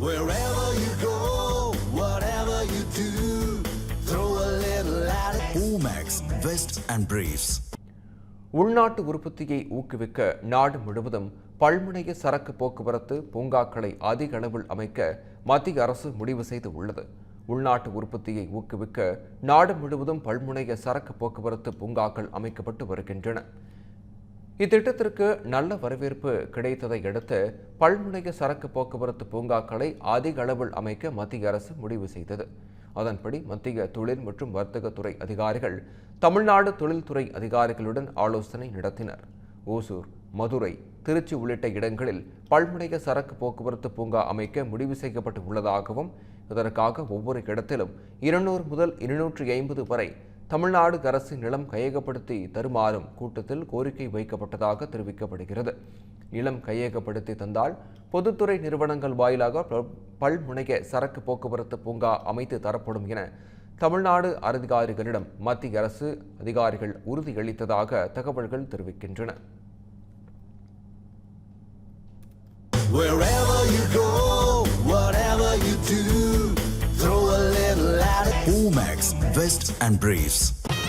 Wherever you go, whatever you do, throw a little at it. Omax, Vest and Briefs. உள்நாட்டு உற்பத்தியை ஊக்குவிக்க நாடு முழுவதும் பல்முனைய சரக்கு போக்குவரத்து பூங்காக்களை அதிக அளவில் அமைக்க மத்திய அரசு முடிவு செய்து உள்ளது உள்நாட்டு உற்பத்தியை ஊக்குவிக்க நாடு முழுவதும் பல்முனைய சரக்கு போக்குவரத்து பூங்காக்கள் அமைக்கப்பட்டு வருகின்றன இத்திட்டத்திற்கு நல்ல வரவேற்பு கிடைத்ததை அடுத்து பல்முனைய சரக்கு போக்குவரத்து பூங்காக்களை அதிக அளவில் அமைக்க மத்திய அரசு முடிவு செய்தது. அதன்படி மத்திய தொழில் மற்றும் வர்த்தகத்துறை அதிகாரிகள் தமிழ்நாடு தொழில்துறை அதிகாரிகளுடன் ஆலோசனை நடத்தினர். ஓசூர் மதுரை திருச்சி உள்ளிட்ட இடங்களில் பல்முனைய சரக்கு போக்குவரத்து பூங்கா அமைக்க முடிவு செய்யப்பட்டு உள்ளதாகவும் இதற்காக ஒவ்வொரு இடத்திலும் இருநூறு முதல் இருநூற்றி ஐம்பது வரை தமிழ்நாடு அரசு நிலம் கையகப்படுத்தி தருமாறும் கூட்டத்தில் கோரிக்கை வைக்கப்பட்டதாக தெரிவிக்கப்படுகிறது. நிலம் கையகப்படுத்தி தந்தால் பொதுத்துறை நிறுவனங்கள் வாயிலாக பல்முனைய சரக்கு போக்குவரத்து பூங்கா அமைத்து தரப்படும் என தமிழ்நாடு அதிகாரிகளிடம் மத்திய அரசு அதிகாரிகள் உறுதியளித்ததாக தகவல்கள் தெரிவிக்கின்றன. all vests and Briefs.